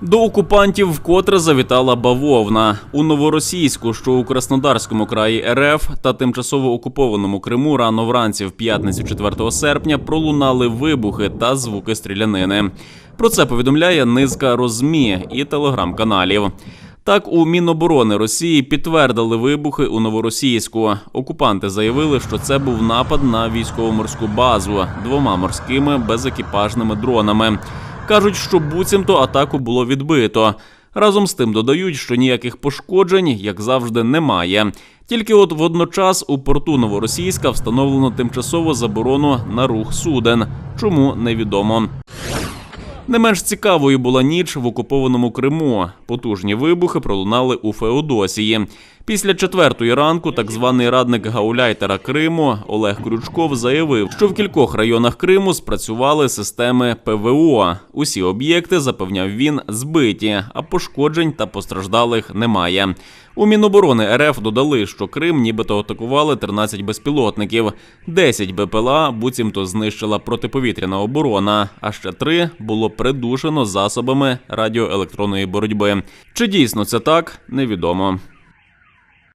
До окупантів вкотре завітала бавовна у новоросійську, що у Краснодарському краї РФ та тимчасово окупованому Криму рано вранці в п'ятницю 4 серпня пролунали вибухи та звуки стрілянини. Про це повідомляє низка розмі і телеграм-каналів. Так, у Міноборони Росії підтвердили вибухи у новоросійську. Окупанти заявили, що це був напад на військово-морську базу двома морськими безекіпажними дронами. Кажуть, що буцімто атаку було відбито. Разом з тим додають, що ніяких пошкоджень, як завжди, немає. Тільки от водночас у порту Новоросійська встановлено тимчасову заборону на рух суден. Чому невідомо. Не менш цікавою була ніч в окупованому Криму. Потужні вибухи пролунали у Феодосії. Після четвертої ранку так званий радник гауляйтера Криму Олег Крючков заявив, що в кількох районах Криму спрацювали системи ПВО. Усі об'єкти, запевняв він, збиті, а пошкоджень та постраждалих немає. У Міноборони РФ додали, що Крим нібито атакували 13 безпілотників, 10 БПЛА буцімто знищила протиповітряна оборона, а ще три було придушено засобами радіоелектронної боротьби. Чи дійсно це так, невідомо.